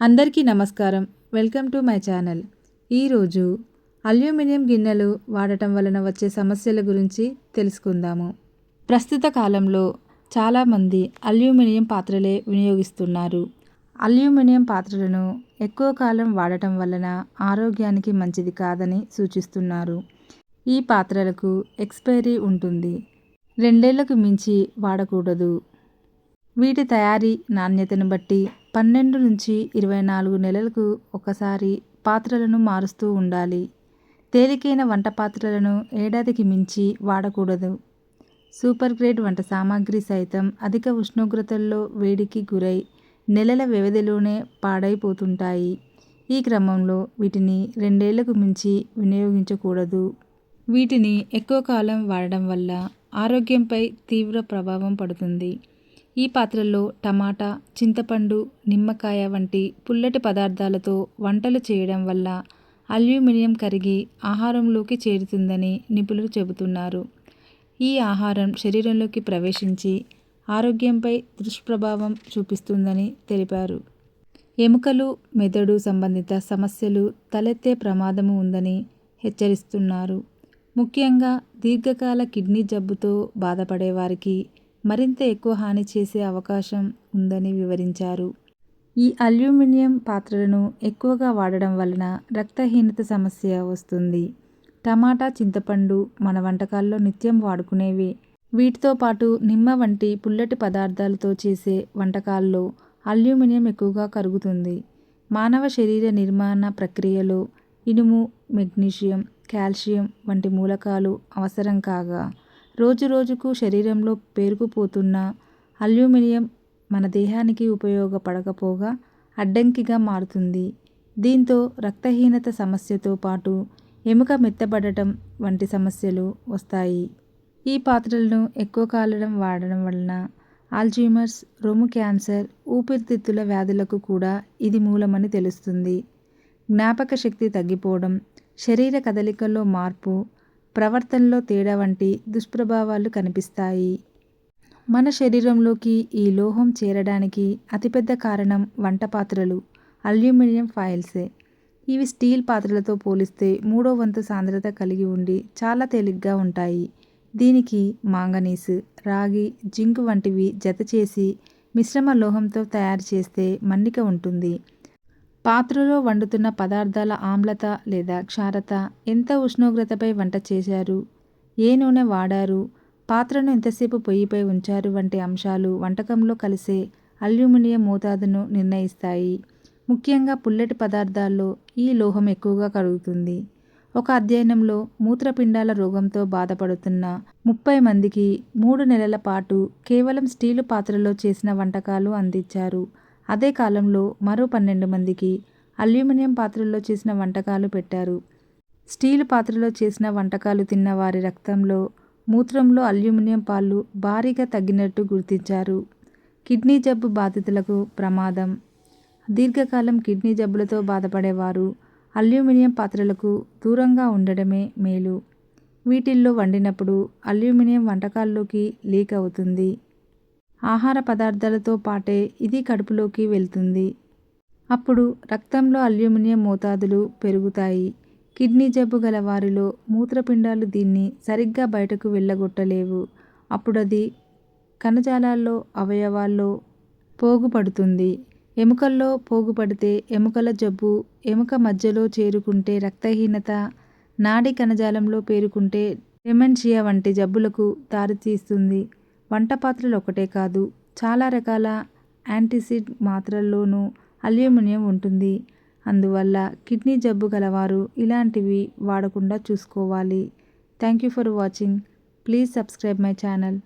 అందరికీ నమస్కారం. Welcome to my channel. ఈరోజు అల్యూమినియం గిన్నెలు వాడటం వలన వచ్చే సమస్యల గురించి తెలుసుకుందాము. ప్రస్తుత కాలంలో చాలామంది అల్యూమినియం పాత్రలే వినియోగిస్తున్నారు. అల్యూమినియం పాత్రలను ఎక్కువ కాలం వాడటం వలన ఆరోగ్యానికి మంచిది కాదని సూచిస్తున్నారు. ఈ పాత్రలకు ఎక్స్పైరీ ఉంటుంది. రెండేళ్ళకు మించి వాడకూడదు. వీటి తయారీ నాణ్యతను బట్టి పన్నెండు నుంచి ఇరవై నాలుగు నెలలకు ఒకసారి పాత్రలను మారుస్తూ ఉండాలి. తేలికైన వంట పాత్రలను ఏడాదికి మించి వాడకూడదు. సూపర్ గ్రేడ్ వంట సామాగ్రి సైతం అధిక ఉష్ణోగ్రతల్లో వేడికి గురై నెలల వ్యవధిలోనే పాడైపోతుంటాయి. ఈ క్రమంలో వీటిని రెండేళ్ళకు మించి వినియోగించకూడదు. వీటిని ఎక్కువ కాలం వాడడం వల్ల ఆరోగ్యంపై తీవ్ర ప్రభావం పడుతుంది. ఈ పాత్రల్లో టమాటా చింతపండు నిమ్మకాయ వంటి పుల్లటి పదార్థాలతో వంటలు చేయడం వల్ల అల్యూమినియం కరిగి ఆహారంలోకి చేరుతుందని నిపుణులు చెబుతున్నారు. ఈ ఆహారం శరీరంలోకి ప్రవేశించి ఆరోగ్యంపై దుష్ప్రభావం చూపిస్తుందని తెలిపారు. ఎముకలు మెదడు సంబంధిత సమస్యలు తలెత్తే ప్రమాదము ఉందని హెచ్చరిస్తున్నారు. ముఖ్యంగా దీర్ఘకాల కిడ్నీ జబ్బుతో బాధపడే వారికి మరింత ఎక్కువ హాని చేసే అవకాశం ఉందని వివరించారు. ఈ అల్యూమినియం పాత్రలను ఎక్కువగా వాడడం వలన రక్తహీనత సమస్య వస్తుంది. టమాటా చింతపండు మన వంటకాల్లో నిత్యం వాడుకునేవి. వీటితో పాటు నిమ్మ వంటి పుల్లటి పదార్థాలతో చేసే వంటకాల్లో అల్యూమినియం ఎక్కువగా కరుగుతుంది. మానవ శరీర నిర్మాణ ప్రక్రియలో ఇనుము మెగ్నీషియం కాల్షియం వంటి మూలకాలు అవసరం కాగా రోజురోజుకు శరీరంలో పేరుకుపోతున్న అల్యూమినియం మన దేహానికి ఉపయోగపడకపోగా అడ్డంకిగా మారుతుంది. దీంతో రక్తహీనత సమస్యతో పాటు ఎముక మెత్తబడటం వంటి సమస్యలు వస్తాయి. ఈ పాత్రలను ఎక్కువ కాలడం వాడడం వలన ఆల్జీమర్స్ రొమ్ము క్యాన్సర్ ఊపిరితిత్తుల వ్యాధులకు కూడా ఇది మూలమని తెలుస్తుంది. జ్ఞాపక శక్తి తగ్గిపోవడం శరీర కదలికల్లో మార్పు ప్రవర్తనలో తేడా వంటి దుష్ప్రభావాలు కనిపిస్తాయి. మన శరీరంలోకి ఈ లోహం చేరడానికి అతిపెద్ద కారణం వంట పాత్రలు అల్యూమినియం ఫాయిల్సే ఇవి స్టీల్ పాత్రలతో పోలిస్తే మూడో వంతు సాంద్రత కలిగి ఉండి చాలా తేలిగ్గా ఉంటాయి. దీనికి మాంగనీస్ రాగి జింక్ వంటివి జత చేసి మిశ్రమ లోహంతో తయారు చేస్తే మన్నిక ఉంటుంది. పాత్రలో వండుతున్న పదార్థాల ఆమ్లత లేదా క్షారత ఎంత ఉష్ణోగ్రతపై వంట చేశారు? ఏ నూనె వాడారు? పాత్రను ఎంతసేపు పొయ్యిపై ఉంచారు? వంటి అంశాలు వంటకంలో కలిసే అల్యూమినియం మోతాదును నిర్ణయిస్తాయి. ముఖ్యంగా పుల్లటి పదార్థాల్లో ఈ లోహం ఎక్కువగా కరుగుతుంది ఒక అధ్యయనంలో మూత్రపిండాల రోగంతో బాధపడుతున్న ముప్పై మందికి మూడు నెలల పాటు కేవలం స్టీలు పాత్రలో చేసిన వంటకాలు అందించారు. అదే కాలంలో మరో పన్నెండు మందికి అల్యూమినియం పాత్రల్లో చేసిన వంటకాలు పెట్టారు. స్టీల్ పాత్రలో చేసిన వంటకాలు తిన్న వారి రక్తంలో మూత్రంలో అల్యూమినియం పాలు భారీగా తగ్గినట్టు గుర్తించారు. కిడ్నీ జబ్బు బాధితులకు ప్రమాదం. దీర్ఘకాలం కిడ్నీ జబ్బులతో బాధపడేవారు అల్యూమినియం పాత్రలకు దూరంగా ఉండడమే మేలు. వీటిల్లో వండినప్పుడు అల్యూమినియం వంటకాల్లోకి లీక్ అవుతుంది. ఆహార పదార్థాలతో పాటే ఇది కడుపులోకి వెళ్తుంది. అప్పుడు రక్తంలో అల్యూమినియం మోతాదులు పెరుగుతాయి. కిడ్నీ జబ్బు గల వారిలో మూత్రపిండాలు దీన్ని సరిగ్గా బయటకు వెళ్ళగొట్టలేవు. అప్పుడు అది కణజాలాల్లో అవయవాల్లో పోగుపడుతుంది. ఎముకల్లో పోగుపడితే ఎముకల జబ్బు ఎముక మధ్యలో చేరుకుంటే రక్తహీనత నాడి కణజాలంలో పేరుకుంటే డెమెన్షియా వంటి జబ్బులకు దారితీస్తుంది. వంట పాత్రలు ఒకటే కాదు చాలా రకాల యాంటీసిడ్ మాత్రల్లోనూ అల్యూమినియం ఉంటుంది. అందువల్ల కిడ్నీ జబ్బు గలవారు ఇలాంటివి వాడకుండా చూసుకోవాలి. Thank you for watching. Please subscribe my channel.